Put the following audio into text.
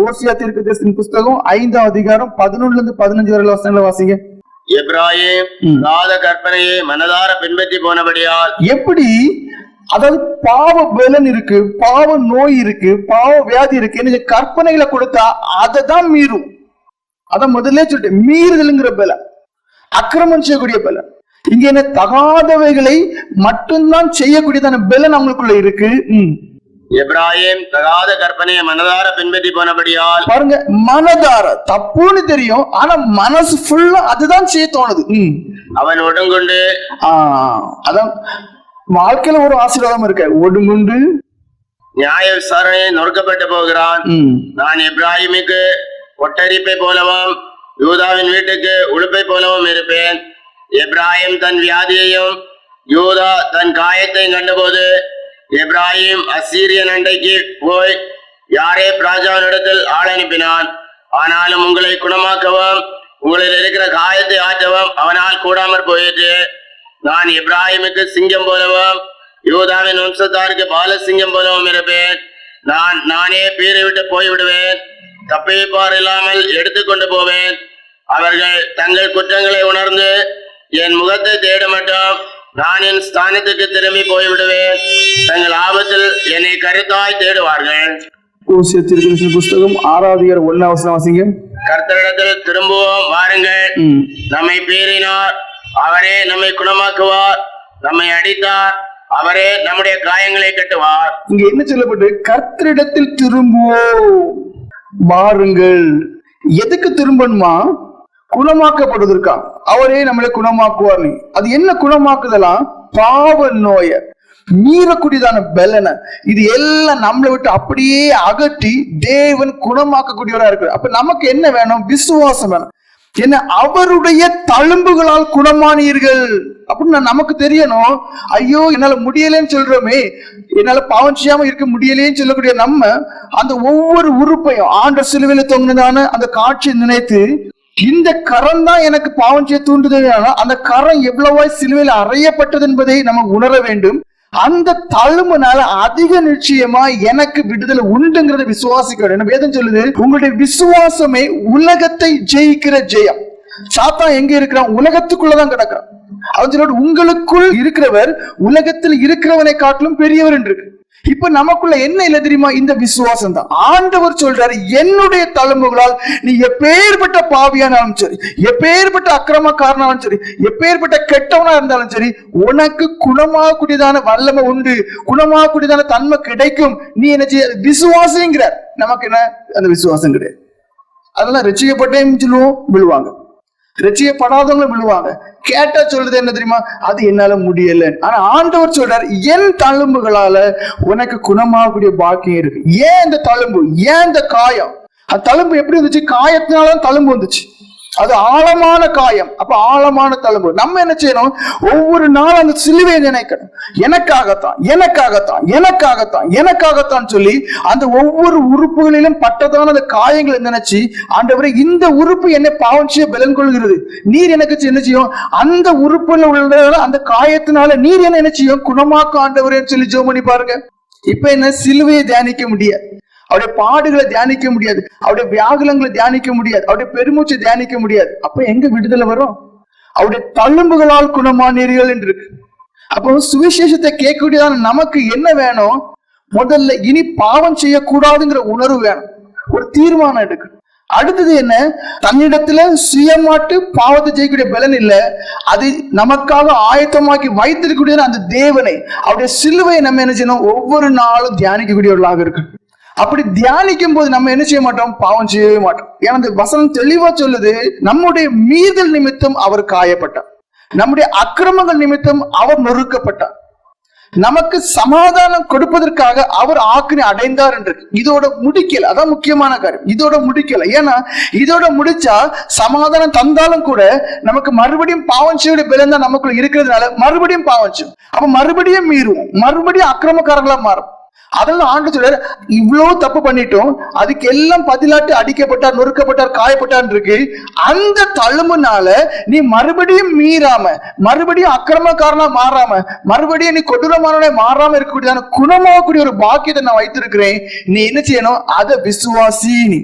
ஓசியா தீர்க்கதரிசன புஸ்தகம் ஐந்தாம் அதிகாரம் பதினொன்னுல இருந்து பதினஞ்சு வரை வசனங்களை வாசிங்க. எப்ராஹிம் ம். ராத கற்பனையை மனதார பின்பற்றி போனபடியால் எப்படி? அதாவது பாவ பலன் இருக்கு பாவ நோய் இருக்கு பாவ வியாதி இருக்கு இந்த கற்பனைகளை கொடுத்தா அதை தான் மீறும். அதான் முதல்ல சொல்லிட்டேன் மீறுதல்ங்கிற பலன் அக்கிரமம் செய்யக்கூடிய பலன் இங்க என்ன தகாதவைகளை மட்டும்தான் செய்யக்கூடியதான பலன் அவங்களுக்குள்ள இருக்கு. எப்ராஹிம் தகாத கற்பனையை மனதார பின்பற்றி போனபடியால் பாருங்க மனதார. தப்புன்னு தெரியும் ஆனா மனசு ஃபுல்லா அதுதான் செய்ய தோணுது. அவன் ஒடுங்கொண்டு. அதான் வாழ்க்கையில ஒரு ஆசீர்வாதம் இருக்கு. ஒடுங்குண்டு. நியாய விசாரணையை நொறுக்கப்பட்டு போகிறான். நான் எப்ராஹிமுக்கு ஒட்டரிப்பை போலவும் யூதாவின் வீட்டுக்கு உடுப்பை போலவும் இருப்பேன். எப்ராஹிம் தன் வியாதியையும் யூதா தன் காயத்தையும் கண்டபோது இப்ராஹிம் அசீரியன் அண்டைக்கு போய் யாரே ராஜாவினிடத்தில் ஆள் அனுப்பினான் ஆனாலும் உங்களை குணமாக்கவும் உங்களில் இருக்கிற காயத்தை ஆற்றவும் அவனால் கூடாமற் போயிற்று நான் இப்ராஹிமுக்கு சிங்கம் போலவும் யூதாவின் வம்சத்தாருக்கு பாலசிங்கம் போலவும் இருப்பேன் நான் நானே பீரை விட்டு போய்விடுவேன் தப்பிப்பார் இல்லாமல் எடுத்துக்கொண்டு போவேன் அவர்கள் தங்கள் குற்றங்களை உணர்ந்து என் முகத்தை தேட மாட்டோம் நான் என் ஸ்தானத்துக்கு திரும்பி போய்விடுவேன் கருத்தாய் தேடுவார்கள். தீர்க்கதரிசன புஸ்தகம் ஆறாவது ஒன்னாம் வசனம் வாசிங்க. கர்த்தரிடத்தில் திரும்புவோம் வாருங்கள். நம்மை பீறினார் அவரே நம்மை குணமாக்குவார். நம்மை அடித்தார் அவரே நம்முடைய காயங்களை கட்டுவார். இங்க என்ன சொல்லப்பட்டு? கர்த்தரிடத்தில் திரும்புவோம் வாருங்கள். எதுக்கு திரும்பணுமா? குணமாக்கப்படுவதற்கா? அவரே நம்மளை குணமாக்குவார் அது என்ன குணமாக்குதலாம் பாவ நோய. மீறக்கூடியதான பலனை. இது எல்லாம் நம்மளை விட்டு அப்படியே அகற்றி தேவன் குணமாக்கக்கூடியவராக இருக்கிறார். அப்ப நமக்கு என்ன வேணும்? விசுவாசம் வேணும். என்ன? அவருடைய தழும்புகளால் குணமானீர்கள். அப்படின்னு நான் நமக்கு தெரியணும். ஐயோ என்னால முடியலைன்னு சொல்றோமே. என்னால பாவம் செய்யாம இருக்க முடியலையேன்னு சொல்லக்கூடிய நம்ம அந்த ஒவ்வொரு உறுப்பையும் ஆண்ட சிலுவையில தொங்கினதான அந்த காட்சியை நினைத்து இந்த கரம் தான் எனக்கு பாவம் செய்ய தூண்டுதல். அந்த கரம் எவ்வளவாய் சிலுவையில் அறையப்பட்டது என்பதை நம்ம உணர வேண்டும். அந்த தழும்புனால அதிக நிச்சயமா எனக்கு விடுதலை உண்டுங்கிறத விசுவாசிக்க என்ன வேதம் சொல்லுது? உங்களுடைய விசுவாசமே உலகத்தை ஜெயிக்கிற ஜெயம். சாத்தான் எங்க இருக்கிறான்? உலகத்துக்குள்ளதான் கிடக்கிறான். அவன் உங்களுக்குள் இருக்கிறவர் உலகத்தில் இருக்கிறவனை காட்டிலும் பெரியவர் என்று இருக்கு. இப்ப நமக்குள்ள என்ன இல்ல தெரியுமா? இந்த விசுவாசம் தான் ஆண்டவர் சொல்றாரு என்னுடைய தழும்புகளால் நீ எப்பேற்பட்ட பாவியானாலும் சரி எப்பேற்பட்ட அக்கிரமக்காரனாலும் சரி எப்பேற்பட்ட கெட்டவனா இருந்தாலும் சரி உனக்கு குணமாகக்கூடியதான வல்லமை உண்டு. குணமாகக்கூடியதான தன்மை கிடைக்கும். நீ என்ன செய்ய விசுவாசங்கிறார். நமக்கு என்ன? அந்த விசுவாசம் கிடையாது. அதெல்லாம் ரசிக்கப்பட்டேன்னு சொல்லுவோம் விழுவாங்க. ரசிக்கப்படாதவங்களும் விழுவாங்க. கேட்டா சொல்றது என்ன தெரியுமா? அது என்னால முடியல. ஆனா ஆண்டவர் சொல்றாரு என் தழும்புகளால உனக்கு குணமாகக்கூடிய பாக்கியம் இருக்கு. ஏன் இந்த தழும்பு? ஏன் இந்த காயம்? அந்த தழும்பு எப்படி வந்துச்சு காயத்தினால தழும்பு வந்துச்சு. அது ஆழமான காயம். அப்ப ஆழமான தழும்பு. நம்ம என்ன செய்யணும்? ஒவ்வொரு நாளும் அந்த சிலுவையை நினைக்கணும். எனக்காகத்தான் எனக்காகத்தான் எனக்காகத்தான் எனக்காகத்தான் சொல்லி அந்த ஒவ்வொரு உறுப்புகளிலும் பட்டதான அந்த காயங்களை நினைச்சு ஆண்டவரை இந்த உறுப்பு என்னை பாவம் செய்ய பலன் கொள்கிறது. நீர் எனக்கு என்ன செய்யும்? அந்த உறுப்புல உள்ள அந்த காயத்தினால நீர் என்ன என்ன செய்யும்? குணமாக்கும் ஆண்டவரை சொல்லி ஜோம் பண்ணி பாருங்க. இப்ப என்ன சிலுவையை தியானிக்க முடியாது அவருடைய பாடுகளை தியானிக்க முடியாது. அவருடைய வியாகுலங்களை தியானிக்க முடியாது. அவருடைய பெருமூச்சை தியானிக்க முடியாது. அப்ப எங்க விடுதலை வரும்? அவருடைய தழும்புகளால் குணமானீர்கள் என்று. இருக்கு அப்போ சுவிசேஷத்தை கேட்கக்கூடியதான நமக்கு என்ன வேணும்? முதல்ல இனி பாவம் செய்யக்கூடாதுங்கிற உணர்வு வேணும். ஒரு தீர்மானம் எடுக்கணும். அடுத்தது என்ன? தன்னிடத்துல சுயமாட்டு பாவத்தை செய்யக்கூடிய பலன் இல்ல. அது நமக்காக ஆயத்தமாக்கி வைத்திருக்கக்கூடிய அந்த தேவனை அவருடைய சிலுவையை நம்ம என்ன செய்யணும்? ஒவ்வொரு நாளும் தியானிக்கக்கூடியவர்களாக இருக்கு அப்படி தியானிக்கும் போது நம்ம என்ன செய்ய மாட்டோம்? பாவம் செய்யவே மாட்டோம். ஏன்னா வசனம் தெளிவா சொல்லுது நம்முடைய மீதல் நிமித்தம் அவர் காயப்பட்டார். நம்முடைய அக்கிரமங்கள் நிமித்தம் அவர் நொறுக்கப்பட்டார். நமக்கு சமாதானம் கொடுப்பதற்காக அவர் ஆக்கினை அடைந்தார் என்று இதோட முடிக்கல. அதான் முக்கியமான காரியம். இதோட முடிக்கல. ஏன்னா இதோட முடிச்சா சமாதானம் தந்தாலும் கூட நமக்கு மறுபடியும் பாவம் செய்ய நமக்குள்ள இருக்கிறதுனால மறுபடியும் பாவம் அப்ப மறுபடியும் மீறுவோம். மறுபடியும் அக்கிரமக்காரங்களா மாறும் அதெல்லாம் ஆண்டு சொல்றாரு இவ்வளவு தப்பு பண்ணிட்டோம் அதுக்கு எல்லாம் பதிலாட்டு அடிக்கப்பட்டார் நொறுக்கப்பட்டார் காயப்பட்டார் இருக்கு. அந்த தழும்புனால நீ மறுபடியும் மீறாம மறுபடியும் அக்கிரமக்காரனா மாறாம மறுபடியும் நீ கொடூரமானவனே மாறாம இருக்கக்கூடியதான குணமாகக்கூடிய ஒரு பாக்கியத்தை நான் வைத்திருக்கிறேன். நீ என்ன செய்யணும்? அதை விசுவாசி நீ